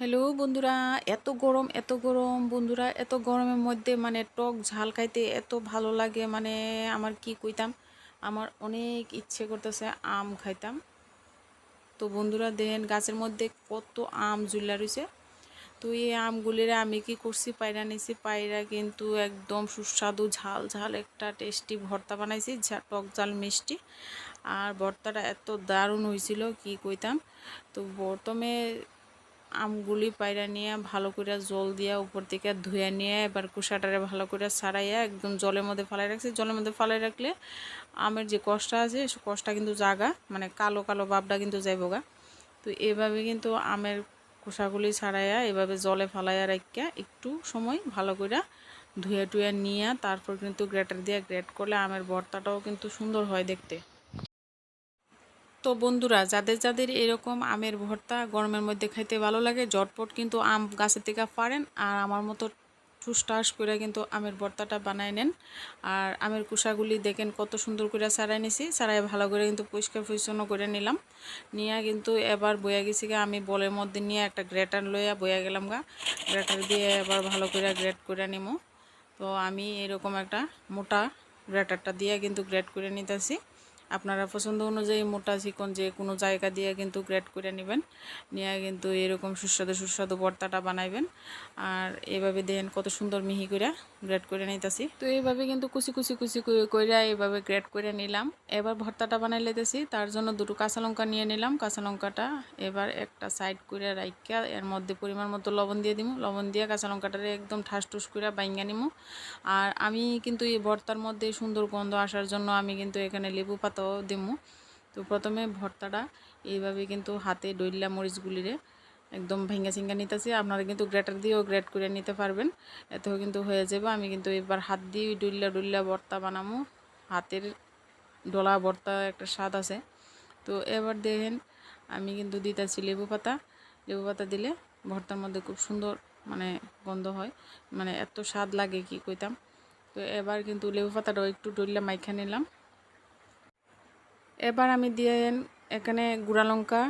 Hello বন্ধুরা, এত গরম এত গরম। বন্ধুরা, এত গরমের মধ্যে মানে টক ঝাল খাইতে এত ভালো লাগে মানে আমার কি কইতাম? আমার অনেক ইচ্ছে করতেছে আম খাইতাম। তো বন্ধুরা, দেখেন গাছের মধ্যে কত আম ঝুলা রয়েছে তো এই আমগুলিরে আমি কি করছি, পায়রা নিয়েছি পায়রা কিন্তু একদম সুস্বাদু ঝাল ঝাল একটা টেস্টি ভর্তা বানাইছি টক ঝাল মিষ্টি। আর ভর্তাটা এত দারুণ হয়েছিল কি কইতাম? তো প্রথমে আমগুলি পায়রা নিয়ে ভালো করে জল দিয়া উপর থেকে ধুয়ে নিয়ে এবার কুসাটারে ভালো করে সারাইয়া একদম জলের মধ্যে ফালাই রাখছি। জলের মধ্যে ফালাই রাখলে আমের যে কষ্টা আছে, সে কষ্টা কিন্তু জাগা মানে কালো কালো ভাবটা কিন্তু যাইব গা। তো এভাবে কিন্তু আমের খোসাগুলি ছাড়াইয়া এভাবে জলে ফালাইয়া রাখিয়া একটু সময় ভালো করে ধুয়ে টুয়ে নিয়ে তারপর কিন্তু গ্রেটার দিয়ে গ্রেট করলে আমের ভর্তাটাও কিন্তু সুন্দর হয় দেখতে। তো বন্ধুরা, যাদের যাদের এরকম আমের ভর্তা গরমের মধ্যে খাইতে ভালো লাগে জটপট কিন্তু আম গাছের থেকে পারেন আর আমার মতো ঠুসটাস করে কিন্তু আমের ভর্তাটা বানায় নেন। আর আমের কুসাগুলি দেখেন কত সুন্দর করে সারাই নিছি সারাই ভালো করে কিন্তু পরিষ্কার পরিচ্ছন্ন করে নিলাম। নিয়ে কিন্তু এবার বয়া গেছি গা, আমি বলের মধ্যে নিয়ে একটা গ্রেটার লইয়া বয়া গেলাম গা। গ্রেটার দিয়ে এবার ভালো করে গ্রেট করে নিমো। তো আমি এরকম একটা মোটা গ্রেটারটা দিয়ে কিন্তু গ্রেট করে নিতেছি। আপনারা পছন্দ অনুযায়ী মোটা চিকন যে কোনো জায়গা দিয়ে কিন্তু গ্রেট করে নেবেন। নিয়ে কিন্তু এরকম সুস্বাদু সুস্বাদু ভর্তাটা বানাইবেন। আর এভাবে দেখেন কত সুন্দর মিহি করে গ্রেট করে নিতেছি। তো এইভাবে কিন্তু কুচি কুচি কুচি করে এইভাবে গ্রেট করে নিলাম। এবার ভর্তাটা বানাই লেতেছি তার জন্য দুটো কাঁচা লঙ্কা নিয়ে নিলাম। কাঁচা লঙ্কাটা এবার একটা সাইড করে রাইকা এর মধ্যে পরিমাণ মতো লবণ দিয়ে দিব লবণ দিয়ে কাঁচা লঙ্কাটারে একদম ঠাস টুস করে বাইঙ্গা নিমু। আর আমি কিন্তু এই ভর্তার মধ্যে সুন্দর গন্ধ আসার জন্য আমি কিন্তু এখানে লেবু পাতাও দিমু তো প্রথমে ভর্তাটা এইভাবে কিন্তু হাতে ডইল্লা মরিচগুলিরে একদম ভেঙ্গা চিঙ্গা নিতেছি। আপনারা কিন্তু গ্রেটার দিয়েও গ্রেট করে নিতে পারবেন। এতেও কিন্তু হয়ে যাবে। আমি কিন্তু এবার হাত দিয়ে ডুল্লা ডুল্লা ভর্তা বানামো হাতের ডলা ভর্তা একটা স্বাদ আছে। তো এবার দেখেন আমি কিন্তু দিতেছি লেবু পাতা। লেবু পাতা দিলে ভর্তার মধ্যে খুব সুন্দর মানে গন্ধ হয়। মানে এত স্বাদ লাগে কি কইতাম। তো এবার কিন্তু লেবু পাতাটাও একটু ডইল্লা মাইখা নিলাম। এবার আমি দিয়ে এখানে গুঁড়া লঙ্কা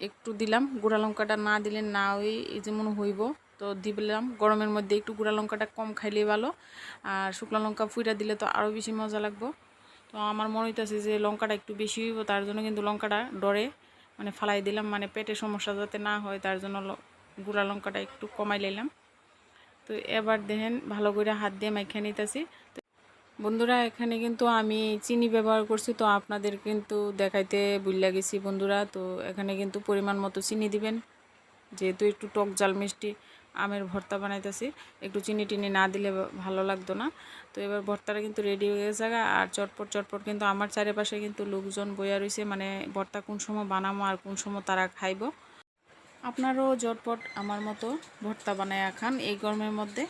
একটু দিলাম। গুঁড়া লঙ্কাটা না দিলে না ওই যেমন হইব। তো দিলাম। গরমের মধ্যে একটু গুঁড়া লঙ্কাটা কম খাইলে ভালো। আর শুকনো লঙ্কা ফুইটা দিলে তো আরও বেশি মজা লাগবো। তো আমার মনে হইতেছে যে লঙ্কাটা একটু বেশি হইব, তার জন্য কিন্তু লঙ্কাটা ডরে মানে ফালাই দিলাম। মানে পেটে সমস্যা যাতে না হয়, তার জন্য গুঁড়া লঙ্কাটা একটু কমাই লাইলাম। তো এবার দেখেন ভালো করে হাত দিয়ে মাইখা নিতেছি। বন্ধুরা, এখানে কিন্তু আমি চিনি ব্যবহার করছি, তো আপনাদের কিন্তু দেখাইতে বুঝলা গেছি বন্ধুরা। তো এখানে কিন্তু পরিমাণ মতো চিনি দিবেন, যেহেতু একটু টক জাল মিষ্টি আমের ভর্তা বানাইতেছি। একটু চিনি টিনি না দিলে ভালো লাগতো না। তো এবার ভর্তাটা কিন্তু রেডি হয়ে গেছে আর চটপট চটপট কিন্তু আমার চারিপাশে কিন্তু লোকজন বইয়া রয়েছে মানে ভর্তা কোন সময় বানাবো আর কোন সময় তারা খাইব। আপনারও জটপট আমার মতো ভর্তা বানায় খান এই গরমের মধ্যে।